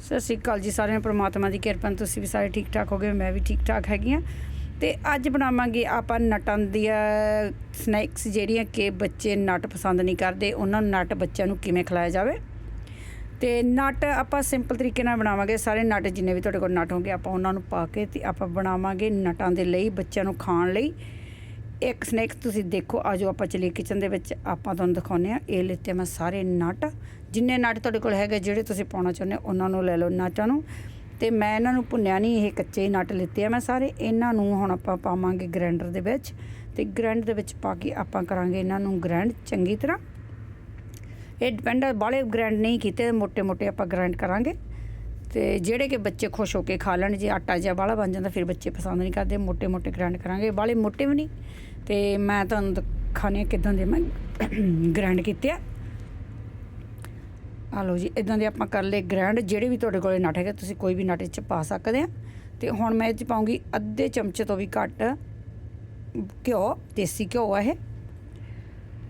ਸਤਿ ਸ਼੍ਰੀ ਅਕਾਲ ਜੀ ਸਾਰਿਆਂ ਨੂੰ, ਪ੍ਰਮਾਤਮਾ ਦੀ ਕਿਰਪਾ ਨਾਲ ਤੁਸੀਂ ਵੀ ਸਾਰੇ ਠੀਕ ਠਾਕ ਹੋਗੇ, ਮੈਂ ਵੀ ਠੀਕ ਠਾਕ ਹੈਗੀ ਆ ਤੇ ਅੱਜ ਬਣਾਵਾਂਗੇ ਆਪਾਂ ਨਟਾਂ ਦੀਆਂ ਸਨੈਕਸ ਜਿਹੜੀਆਂ ਕਿ ਬੱਚੇ ਨਟ ਪਸੰਦ ਨਹੀਂ ਕਰਦੇ, ਉਹਨਾਂ ਨੂੰ ਨਟ ਬੱਚਿਆਂ ਨੂੰ ਕਿਵੇਂ ਖਿਲਾਇਆ ਜਾਵੇ। ਤੇ ਨਟ ਆਪਾਂ ਸਿੰਪਲ ਤਰੀਕੇ ਨਾਲ ਬਣਾਵਾਂਗੇ, ਸਾਰੇ ਨਟ ਜਿੰਨੇ ਵੀ ਤੁਹਾਡੇ ਕੋਲ ਨਟ ਹੋਣਗੇ ਆਪਾਂ ਉਹਨਾਂ ਨੂੰ ਪਾ ਕੇ ਤੇ ਆਪਾਂ ਬਣਾਵਾਂਗੇ ਨਟਾਂ ਦੇ ਲਈ ਬੱਚਿਆਂ ਨੂੰ ਖਾਣ ਲਈ। ਇੱਕ ਸਨੈਕ ਤੁਸੀਂ ਦੇਖੋ, ਆ ਆਜੋ ਆਪਾਂ ਚਲੀਏ ਕਿਚਨ ਦੇ ਵਿੱਚ। ਆਪਾਂ ਤੁਹਾਨੂੰ ਦਿਖਾਉਨੇ ਆ ਇਹ ਲਿੱਤੇ ਮੈਂ ਸਾਰੇ ਨਟ। ਜਿੰਨੇ ਨਟ ਤੁਹਾਡੇ ਕੋਲ ਹੈਗੇ, ਜਿਹੜੇ ਤੁਸੀਂ ਪਾਉਣਾ ਚਾਹੁੰਦੇ ਹੋ, ਉਹਨਾਂ ਨੂੰ ਲੈ ਲਓ ਨਟਾਂ ਨੂੰ। ਤੇ ਮੈਂ ਇਹਨਾਂ ਨੂੰ ਭੁੰਨਿਆ ਨਹੀਂ, ਇਹ ਕੱਚੇ ਨਟ ਲਿੱਤੇ ਆ ਮੈਂ ਸਾਰੇ। ਇਹਨਾਂ ਨੂੰ ਹੁਣ ਆਪਾਂ ਪਾਵਾਂਗੇ ਗ੍ਰਾਈਂਡਰ ਦੇ ਵਿੱਚ। ਤੇ ਗ੍ਰਾਈਂਡ ਦੇ ਵਿੱਚ ਪਾ ਕੇ ਆਪਾਂ ਕਰਾਂਗੇ ਇਹਨਾਂ ਨੂੰ ਗ੍ਰਾਈਂਡ ਚੰਗੀ ਤਰ੍ਹਾਂ। ਇਹ ਡਿਪੈਂਡ ਬਾਲੇ ਗ੍ਰਾਈਂਡ ਨਹੀਂ ਕੀਤੇ ਮੋٹے ਮੋٹے ਆਪਾਂ ਗ੍ਰਾਈਂਡ ਕਰਾਂਗੇ। ਤੇ ਜਿਹੜੇ ਕਿ ਬੱਚੇ ਖੁਸ਼ ਹੋ ਕੇ ਖਾ ਲੈਣ, ਜੇ ਆਟਾ ਜਾਂ ਵਾਲਾ ਬਣ ਜਾਂਦਾ, ਫਿਰ ਬੱਚੇ ਪਸੰਦ ਨਹੀਂ ਕਰਦੇ ਮੋٹے ਮੋٹے ਗ੍ਰਾਈਂਡ ਕਰਾਂਗੇ। ਵਾਲੇ ਮੋٹੇ ਵੀ ਨਹੀਂ। ਤੇ ਮੈਂ ਤੁਹਾਨੂੰ ਦਿਖਾਣੇ ਕਿਦਾਂ ਦੇ ਮੈਂ ਗ੍ਰਾਈਂਡ ਕੀਤੇ ਆ। ਆ ਲਓ ਜੀ, ਇਦਾਂ ਦੇ ਆਪਾਂ ਕਰ ਲਏ ਗ੍ਰਾਈਂਡ ਜਿਹੜੇ ਵੀ ਤੁਹਾਡੇ ਕੋਲੇ ਨਟ ਹੈਗੇ, ਤੁਸੀਂ ਕੋਈ ਵੀ ਨਟ ਚ ਪਾ ਸਕਦੇ ਆ। ਤੇ ਹੁਣ ਮੈਂ ਇਹ ਚ ਪਾਉਂਗੀ ਅੱਧੇ ਚਮਚੇ ਤੋਂ ਵੀ ਘੱਟ ਘਿਓ, ਦੇਸੀ ਘਿਓ ਆ ਇਹ।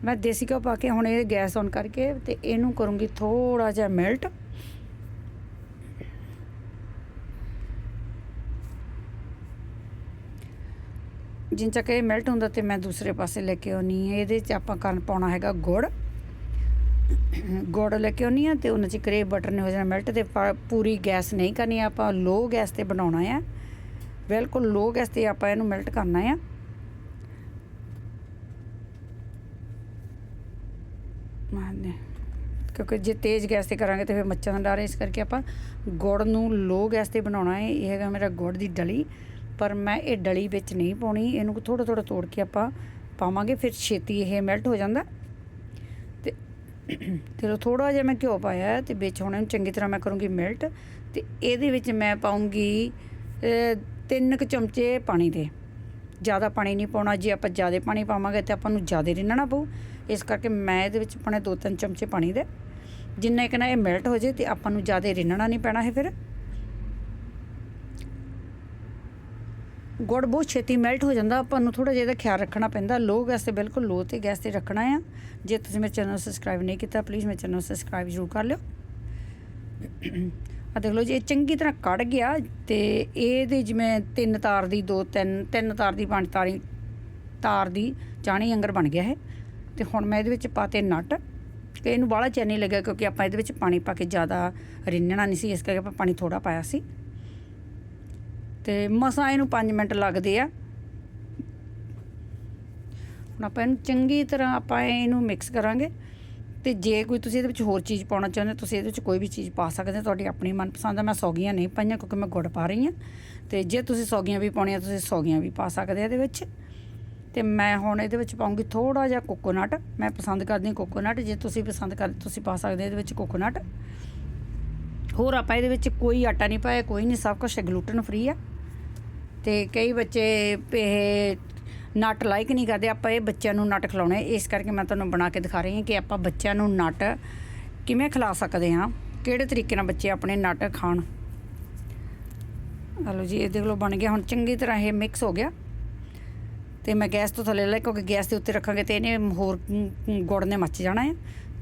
ਮੈਂ ਦੇਸੀ ਘਿਓ ਪਾ ਕੇ ਹੁਣ ਇਹ ਗੈਸ ਔਨ ਕਰਕੇ ਤੇ ਇਹਨੂੰ ਕਰੂੰਗੀ ਥੋੜਾ ਜਿਹਾ ਮੈਲਟ ਜਿੰਨ ਚੱਕ ਇਹ ਮੈਲਟ ਹੁੰਦਾ ਤੇ ਮੈਂ ਦੂਸਰੇ ਪਾਸੇ ਲੈ ਕੇ ਆਉਣੀ ਹੈ। ਇਹਦੇ ਚ ਆਪਾਂ ਕਰਨ ਪਾਉਣਾ ਹੈਗਾ ਗੁੜ। ਗੁੜ ਲੈ ਕੇ ਆਉਣੀ ਆ ਤੇ ਉਹਨਾਂ ਚ ਕਰੇ ਬਟਰ ਨੇ ਹੋ ਜਾਣਾ ਮੈਲਟ ਤੇ ਪੂਰੀ ਗੈਸ ਨਹੀਂ ਕਰਨੀ, ਆਪਾਂ ਲੋ ਗੈਸ ਤੇ ਬਣਾਉਣਾ ਆ। ਬਿਲਕੁਲ ਲੋ ਗੈਸ ਤੇ ਆਪਾਂ ਇਹਨੂੰ ਮੈਲਟ ਕਰਨਾ ਆ। ਮਾਨੇ ਕਿਉਂਕਿ ਜੇ ਤੇਜ਼ ਗੈਸ ਤੇ ਕਰਾਂਗੇ ਤੇ ਫਿਰ ਮੱਛਾਂ ਦਾ ਡਰ ਹੈ। ਇਸ ਕਰਕੇ ਆਪਾਂ ਗੁੜ ਨੂੰ ਲੋ ਗੈਸ ਤੇ ਬਣਾਉਣਾ ਹੈ। ਇਹ ਹੈਗਾ ਮੇਰਾ ਗੁੜ ਦੀ ਡਲੀ। ਪਰ ਮੈਂ ਇਹ ਡਲੀ ਵਿੱਚ ਨਹੀਂ ਪਾਉਣੀ ਇਹਨੂੰ ਥੋੜਾ ਥੋੜਾ ਤੋੜ ਕੇ ਆਪਾਂ ਪਾਵਾਂਗੇ ਫਿਰ ਛੇਤੀ ਇਹ ਮੈਲਟ ਹੋ ਜਾਂਦਾ। ਤੇ ਚਲੋ ਥੋੜਾ ਜਿਹਾ ਮੈਂ ਘਿਓ ਪਾਇਆ ਹੈ ਤੇ ਵਿੱਚ ਹੁਣ ਇਹਨੂੰ ਚੰਗੀ ਤਰ੍ਹਾਂ ਮੈਂ ਕਰੂੰਗੀ ਮੈਲਟ ਤੇ ਇਹਦੇ ਵਿੱਚ ਮੈਂ ਪਾਉਂਗੀ ਅਹ, ਤਿੰਨ ਕੁ ਚਮਚੇ ਪਾਣੀ ਦੇ। ਜ਼ਿਆਦਾ ਪਾਣੀ ਨਹੀਂ ਪਾਉਣਾ ਜੇ ਆਪਾਂ ਜ਼ਿਆਦਾ ਪਾਣੀ ਪਾਵਾਂਗੇ ਤੇ ਆਪਾਂ ਨੂੰ ਜ਼ਿਆਦਾ ਰਿੰਨਣਾ ਪਊ। ਇਸ ਕਰਕੇ ਮੈਂ ਇਹਦੇ ਵਿੱਚ ਪਾਣੇ ਦੋ ਤਿੰਨ ਚਮਚੇ ਪਾਣੀ ਦੇ। ਜਿੰਨਾ ਕਿ ਨਾ ਇਹ ਮੈਲਟ ਹੋ ਜੇ ਤੇ ਆਪਾਂ ਨੂੰ ਜ਼ਿਆਦਾ ਰਿੰਨਣਾ ਨਹੀਂ ਪੈਣਾ ਹੈ ਫਿਰ। ਗੁੜ ਬਹੁਤ ਛੇਤੀ ਮੈਲਟ ਹੋ ਜਾਂਦਾ, ਆਪਾਂ ਨੂੰ ਥੋੜਾ ਜਿਹਾ ਇਹਦਾ ਖਿਆਲ ਰੱਖਣਾ ਪੈਂਦਾ। ਲੋ ਗੈਸ ਤੇ ਬਿਲਕੁਲ ਲੋ ਤੇ ਗੈਸ ਤੇ ਰੱਖਣਾ ਆ। ਜੇ ਤੁਸੀਂ ਮੇਰੇ ਚੈਨਲ ਨੂੰ ਸਬਸਕ੍ਰਾਈਬ ਨਹੀਂ ਕੀਤਾ ਪਲੀਜ਼ ਮੇਰੇ ਚੈਨਲ ਨੂੰ ਸਬਸਕ੍ਰਾਈਬ ਜ਼ਰੂਰ ਕਰ ਲਿਓ। ਆ ਦੇਖ ਲਓ ਜੀ, ਇਹ ਚੰਗੀ ਤਰ੍ਹਾਂ ਕੜ ਗਿਆ ਤੇ ਇਹਦੇ ਜਿਵੇਂ ਤਿੰਨ ਤਾਰ ਦੀ ਦੋ, ਤਿੰਨ ਤਿੰਨ ਤਾਰ ਦੀ ਪੰਜ ਤਾਰੀ, ਤਾਰ ਦੀ ਚਾਣੀ ਅੰਗਰ ਬਣ ਗਿਆ ਹੈ ਤੇ ਹੁਣ ਮੈਂ ਇਹਦੇ ਵਿੱਚ ਪਾਤੇ ਨਟ ਤੇ ਇਹਨੂੰ ਬਾਹਲਾ ਚੈਨ ਨਹੀਂ ਲੱਗਿਆ ਕਿਉਂਕਿ ਆਪਾਂ ਇਹਦੇ ਵਿੱਚ ਪਾਣੀ ਪਾ ਕੇ ਜ਼ਿਆਦਾ ਰਿੰਨਣਾ ਨਹੀਂ ਸੀ, ਇਸ ਕਰਕੇ ਆਪਾਂ ਪਾਣੀ ਥੋੜਾ ਪਾਇਆ ਸੀ। ਤੇ ਮਸਾਂ ਇਹਨੂੰ 5 ਮਿੰਟ ਲੱਗਦੇ ਆ। ਹੁਣ ਆਪਾਂ ਇਹਨੂੰ ਚੰਗੀ ਤਰ੍ਹਾਂ ਆਪਾਂ ਇਹਨੂੰ ਮਿਕਸ ਕਰਾਂਗੇ। ਤੇ ਜੇ ਕੋਈ ਤੁਸੀਂ ਇਹਦੇ ਵਿੱਚ ਹੋਰ ਚੀਜ਼ ਪਾਉਣਾ ਚਾਹੁੰਦੇ ਹੋ, ਤੁਸੀਂ ਇਹਦੇ ਵਿੱਚ ਕੋਈ ਵੀ ਚੀਜ਼ ਪਾ ਸਕਦੇ ਹੋ। ਤੁਹਾਡੀ ਆਪਣੀ ਮਨਪਸੰਦ ਆ ਮੈਂ ਸੌਗੀਆਂ ਨਹੀਂ ਪਾਈਆਂ ਕਿਉਂਕਿ ਮੈਂ ਗੁੜ ਪਾ ਰਹੀ ਹਾਂ। ਤੇ ਜੇ ਤੁਸੀਂ ਸੌਗੀਆਂ ਵੀ ਪਾਉਣੀਆਂ ਤੁਸੀਂ ਸੌਗੀਆਂ ਵੀ ਪਾ ਸਕਦੇ ਆ ਇਹਦੇ ਵਿੱਚ। ਤੇ ਮੈਂ ਹੁਣ ਇਹਦੇ ਵਿੱਚ ਪਾਉਂਗੀ ਥੋੜਾ ਜਿਹਾ ਕੋਕੋਨਟ ਮੈਂ ਪਸੰਦ ਕਰਦੀ ਹਾਂ ਕੋਕੋਨਟ ਜੇ ਤੁਸੀਂ ਪਸੰਦ ਕਰ ਤੁਸੀਂ ਪਾ ਸਕਦੇ ਇਹਦੇ ਵਿੱਚ ਕੋਕੋਨਟ ਹੋਰ ਆਪਾਂ ਇਹਦੇ ਵਿੱਚ ਕੋਈ ਆਟਾ ਨਹੀਂ ਪਾਇਆ ਕੋਈ ਨਹੀਂ ਸਭ ਕੁਝ ਗਲੂਟਨ ਫ੍ਰੀ ਆ। ਤੇ ਕਈ ਬੱਚੇ ਇਹ ਨਟ ਲਾਈਕ ਨਹੀਂ ਕਰਦੇ, ਆਪਾਂ ਇਹ ਬੱਚਿਆਂ ਨੂੰ ਨਟ ਖਿਲਾਉਣੇ ਇਸ ਕਰਕੇ ਮੈਂ ਤੁਹਾਨੂੰ ਬਣਾ ਕੇ ਦਿਖਾ ਰਹੀ ਹਾਂ ਕਿ ਆਪਾਂ ਬੱਚਿਆਂ ਨੂੰ ਨਟ ਕਿਵੇਂ ਖਿਲਾ ਸਕਦੇ ਹਾਂ, ਕਿਹੜੇ ਤਰੀਕੇ ਨਾਲ ਬੱਚੇ ਆਪਣੇ ਨਟ ਖਾਣ। ਹਲੋ ਜੀ, ਇਹ ਦੇਖ ਲਓ, ਬਣ ਗਿਆ। ਹੁਣ ਚੰਗੀ ਤਰ੍ਹਾਂ ਇਹ ਮਿਕਸ ਹੋ ਗਿਆ। ਤੇ ਮੈਂ ਗੈਸ ਤੋਂ ਥੱਲੇ ਲੈ ਕਿਉਂਕਿ ਗੈਸ ਦੇ ਉੱਤੇ ਰੱਖਾਂਗੇ ਤੇ ਇਹਨੇ ਹੋਰ ਗੁੜ ਨੇ ਮੱਚ ਜਾਣਾ ਹੈ।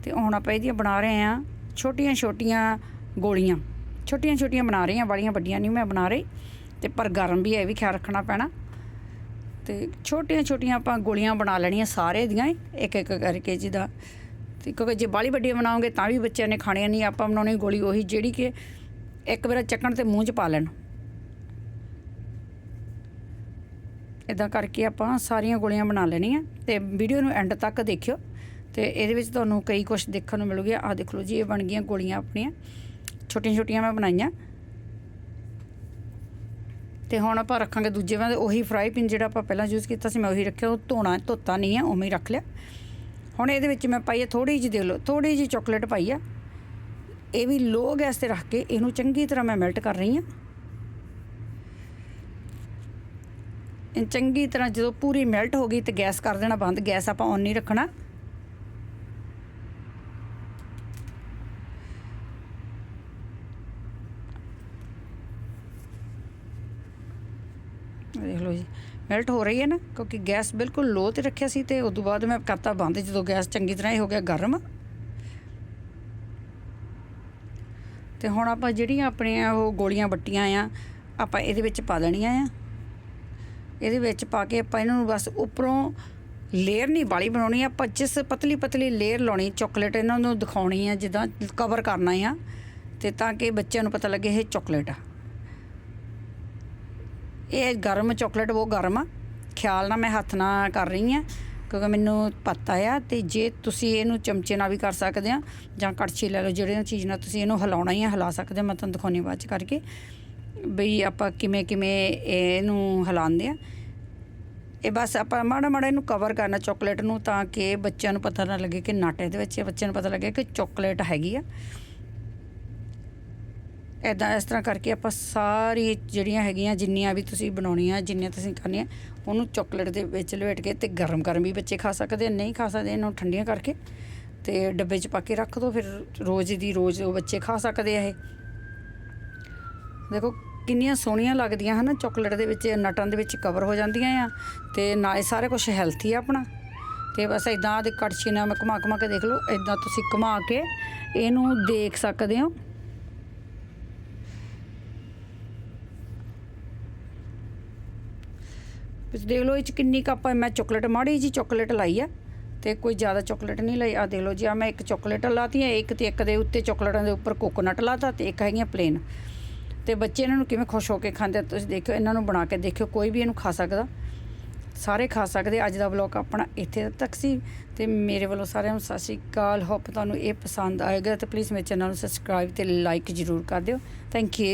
ਤੇ ਹੁਣ ਆਪਾਂ ਇਹਦੀਆਂ ਬਣਾ ਰਹੇ ਹਾਂ ਛੋਟੀਆਂ ਛੋਟੀਆਂ ਗੋਲੀਆਂ। ਛੋਟੀਆਂ ਛੋਟੀਆਂ ਬਣਾ ਰਹੇ ਹਾਂ ਬੜੀਆਂ ਵੱਡੀਆਂ ਨਹੀਂ ਮੈਂ ਬਣਾ ਰਹੀ। ਤੇ ਪਰ ਗਰਮ ਵੀ ਹੈ, ਇਹ ਵੀ ਖਿਆਲ ਰੱਖਣਾ ਪੈਣਾ। ਤੇ ਛੋਟੀਆਂ ਛੋਟੀਆਂ ਆਪਾਂ ਗੋਲੀਆਂ ਬਣਾ ਲੈਣੀਆਂ ਸਾਰੇ ਦੀਆਂ ਇੱਕ ਇੱਕ ਕਰਕੇ ਜਿਹਦਾ ਤੇ ਕਿਉਂਕਿ ਜੇ ਬਾਲੀ ਵੱਡੀਆਂ ਬਣਾਉਂਗੇ ਤਾਂ ਵੀ ਬੱਚਿਆਂ ਨੇ ਖਾਣੀਆਂ ਨਹੀਂ, ਆਪਾਂ ਬਣਾਉਣੀ ਗੋਲੀ ਉਹੀ ਜਿਹੜੀ ਕਿ ਇੱਕ ਵਾਰ ਚੱਕਣ ਤੇ ਮੂੰਹ 'ਚ ਪਾ ਲੈਣ। ਇਦਾਂ ਕਰਕੇ ਆਪਾਂ ਸਾਰੀਆਂ ਗੋਲੀਆਂ ਬਣਾ ਲੈਣੀਆਂ ਤੇ ਵੀਡੀਓ ਨੂੰ ਐਂਡ ਤੱਕ ਦੇਖਿਓ। ਤੇ ਇਹਦੇ ਵਿੱਚ ਤੁਹਾਨੂੰ ਕਈ ਕੁਝ ਦੇਖਣ ਨੂੰ ਮਿਲੂਗਾ। ਆਹ ਦੇਖ ਲਓ ਜੀ, ਇਹ ਬਣ ਗਈਆਂ ਗੋਲੀਆਂ ਆਪਣੀਆਂ। ਛੋਟੀਆਂ ਛੋਟੀਆਂ ਮੈਂ ਬਣਾਈਆਂ। ਤੇ ਹੁਣ ਆਪਾਂ ਰੱਖਾਂਗੇ ਦੂਜੇ ਵਾਂ ਉਹੀ ਫਰਾਈ ਪਿਨ ਜਿਹੜਾ ਆਪਾਂ ਪਹਿਲਾਂ ਯੂਜ਼ ਕੀਤਾ ਸੀ, ਮੈਂ ਉਹੀ ਰੱਖਿਆ, ਉਹ ਧੋਣਾ, ਧੋਤਾ ਨਹੀਂ ਹੈ ਉਵੇਂ ਹੀ ਰੱਖ ਲਿਆ। ਹੁਣ ਇਹਦੇ ਵਿੱਚ ਮੈਂ ਪਾਈ ਆ ਥੋੜੀ ਜਿਹੀ ਦੇ ਲਓ ਥੋੜੀ ਜਿਹੀ ਚਾਕਲੇਟ ਪਾਈ ਆ। ਇਹ ਵੀ ਲੋ ਗੈਸ ਤੇ ਰੱਖ ਕੇ ਇਹਨੂੰ ਚੰਗੀ ਤਰ੍ਹਾਂ ਮੈਂ ਮੈਲਟ ਕਰ ਰਹੀ ਹਾਂ ਚੰਗੀ ਤਰ੍ਹਾਂ ਜਦੋਂ ਪੂਰੀ ਮੈਲਟ ਹੋ ਗਈ ਤੇ ਗੈਸ ਕਰ ਦੇਣਾ ਬੰਦ ਗੈਸ ਆਪਾਂ ਔਨ ਨਹੀਂ ਰੱਖਣਾ। ਜੀ। ਮੈਲਟ ਹੋ ਰਹੀ ਹੈ ਨਾ, ਕਿਉਂਕਿ ਗੈਸ ਬਿਲਕੁਲ ਲੋ ਤੇ ਰੱਖਿਆ ਸੀ ਤੇ ਉਦੋਂ ਬਾਅਦ ਮੈਂ ਕਰਤਾ ਬੰਦ, ਜਦੋਂ ਗੈਸ ਚੰਗੀ ਤਰ੍ਹਾਂ ਇਹ ਹੋ ਗਿਆ ਗਰਮ। ਤੇ ਹੁਣ ਆਪਾਂ ਜਿਹੜੀਆਂ ਆਪਣੀਆਂ ਉਹ ਗੋਲੀਆਂ ਵੱਟੀਆਂ ਆ, ਆਪਾਂ ਇਹਦੇ ਵਿੱਚ ਪਾ ਦੇਣੀਆਂ ਆ। ਇਹਦੇ ਵਿੱਚ ਪਾ ਕੇ ਆਪਾਂ ਇਹਨਾਂ ਨੂੰ ਬਸ ਉੱਪਰੋਂ ਲੇਅਰ ਨਹੀਂ ਵਾਲੀ ਬਣਾਉਣੀ ਆ, ਆਪਾਂ ਜਿਸ ਪਤਲੀ ਪਤਲੀ ਲੇਅਰ ਲਾਉਣੀ, ਚਾਕਲੇਟ ਇਹਨਾਂ ਨੂੰ ਦਿਖਾਉਣੀ ਆ, ਜਿੱਦਾਂ ਕਵਰ ਕਰਨਾ ਆ, ਤੇ ਤਾਂ ਕਿ ਬੱਚਿਆਂ ਨੂੰ ਪਤਾ ਲੱਗੇ ਇਹ ਚਾਕਲੇਟ ਆ। ਇਹ ਗਰਮ ਚਾਕਲੇਟ ਉਹ ਗਰਮ ਆ। ਖਿਆਲ ਨਾਲ ਮੈਂ ਹੱਥ ਨਾਲ ਕਰ ਰਹੀ ਆ ਕਿਉਂਕਿ ਮੈਨੂੰ ਪਤਾ ਆ ਤੇ ਜੇ ਤੁਸੀਂ ਇਹਨੂੰ ਚਮਚੇ ਨਾਲ ਵੀ ਕਰ ਸਕਦੇ ਆ, ਜਾਂ ਕੜਛੀ ਲੈ ਲਓ ਜਿਹੜੇ ਚੀਜ਼ ਨਾਲ ਤੁਸੀਂ ਇਹਨੂੰ ਹਿਲਾਉਣਾ ਹੀ ਆ, ਹਿਲਾ ਸਕਦੇ ਮੈਂ ਤੁਹਾਨੂੰ ਦਿਖਾਉਣੀ ਬਾਅਦ ਚ ਕਰਕੇ ਬਈ ਆਪਾਂ ਕਿਵੇਂ ਕਿਵੇਂ ਇਹਨੂੰ ਹਿਲਾਉਂਦੇ ਆ। ਇਹ ਬਸ ਆਪਾਂ ਮਾੜਾ ਮਾੜਾ ਇਹਨੂੰ ਕਵਰ ਕਰਨਾ ਚਾਕਲੇਟ ਨੂੰ ਤਾਂ ਕਿ ਬੱਚਿਆਂ ਨੂੰ ਪਤਾ ਨਾ ਲੱਗੇ ਕਿ ਨਾਟੇ ਦੇ ਵਿੱਚ, ਬੱਚਿਆਂ ਨੂੰ ਪਤਾ ਲੱਗੇ ਕਿ ਚਾਕਲੇਟ ਹੈਗੀ ਆ। ਇਦਾਂ ਇਸ ਤਰ੍ਹਾਂ ਕਰਕੇ ਆਪਾਂ ਸਾਰੀ ਜਿਹੜੀਆਂ ਹੈਗੀਆਂ, ਜਿੰਨੀਆਂ ਵੀ ਤੁਸੀਂ ਬਣਾਉਣੀਆਂ, ਜਿੰਨੀਆਂ ਤੁਸੀਂ ਕਰਨੀਆਂ ਉਹਨੂੰ ਚਾਕਲੇਟ ਦੇ ਵਿੱਚ ਲਪੇਟ ਕੇ ਤੇ ਗਰਮ ਗਰਮ ਵੀ ਬੱਚੇ ਖਾ ਸਕਦੇ ਨਹੀਂ ਖਾ ਸਕਦੇ, ਇਹਨੂੰ ਠੰਡੀਆਂ ਕਰਕੇ ਤੇ ਡੱਬੇ 'ਚ ਪਾ ਕੇ ਰੱਖ ਦਿਓ ਫਿਰ ਰੋਜ਼ ਦੀ ਰੋਜ਼ ਉਹ ਬੱਚੇ ਖਾ ਸਕਦੇ ਆ ਇਹ। ਦੇਖੋ, ਕਿੰਨੀਆਂ ਸੋਹਣੀਆਂ ਲੱਗਦੀਆਂ ਹਨ ਚਾਕਲੇਟ ਦੇ ਵਿੱਚ, ਨਟਾਂ ਦੇ ਵਿੱਚ ਕਵਰ ਹੋ ਜਾਂਦੀਆਂ ਆ ਤੇ ਨਾਲ ਇਹ ਸਾਰੇ ਕੁਝ ਹੈਲਥੀ ਆ ਆਪਣਾ। ਤੇ ਬਸ ਇਦਾਂ ਦੇ ਕੜਛੀ ਨਾਲ ਘੁਮਾ ਘੁਮਾ ਕੇ ਦੇਖ ਲਓ ਇਦਾਂ ਤੁਸੀਂ ਘੁਮਾ ਕੇ ਇਹਨੂੰ ਦੇਖ ਸਕਦੇ ਹੋ। ਤੁਸੀਂ ਦੇਖ ਲਓ, ਇਹ ਚ ਕਿੰਨੀ ਕੱਪ ਮੈਂ ਚਾਕਲੇਟ ਮਾੜੀ ਜੀ ਚਾਕਲੇਟ ਲਾਈ ਆ ਤੇ ਕੋਈ ਜ਼ਿਆਦਾ ਚਾਕਲੇਟ ਨਹੀਂ ਲਈ। ਆ ਦੇਖ ਲਓ ਜੀ ਆ ਮੈਂ ਇੱਕ ਚਾਕਲੇਟ ਲਾਤੀ ਹੈ ਇੱਕ ਤੇ ਇੱਕ ਦੇ ਉੱਤੇ ਚਾਕਲੇਟਾਂ ਦੇ ਉੱਪਰ ਕੋਕੋਨਟ ਲਾਤਾ ਤੇ ਇੱਕ ਹੈਗੀਆਂ ਪਲੇਨ ਤੇ ਬੱਚੇ ਇਹਨਾਂ ਨੂੰ ਕਿਵੇਂ ਖੁਸ਼ ਹੋ ਕੇ ਖਾਂਦੇ ਤੁਸੀਂ ਦੇਖਿਓ, ਇਹਨਾਂ ਨੂੰ ਬਣਾ ਕੇ ਦੇਖਿਓ, ਕੋਈ ਵੀ ਇਹਨੂੰ ਖਾ ਸਕਦਾ। ਸਾਰੇ ਖਾ ਸਕਦੇ ਅੱਜ ਦਾ ਵਲੌਗ ਆਪਣਾ ਇੱਥੇ ਤੱਕ ਸੀ। ਤੇ ਮੇਰੇ ਵੱਲੋਂ ਸਾਰਿਆਂ ਨੂੰ ਸਤਿ ਸ਼੍ਰੀ ਅਕਾਲ। ਹੋਪ ਤੁਹਾਨੂੰ ਇਹ ਪਸੰਦ ਆਏਗਾ ਤੇ ਪਲੀਜ਼ ਮੇਰੇ ਚੈਨਲ ਨੂੰ ਸਬਸਕ੍ਰਾਈਬ ਤੇ ਲਾਈਕ ਜ਼ਰੂਰ ਕਰ ਦਿਓ। Thank you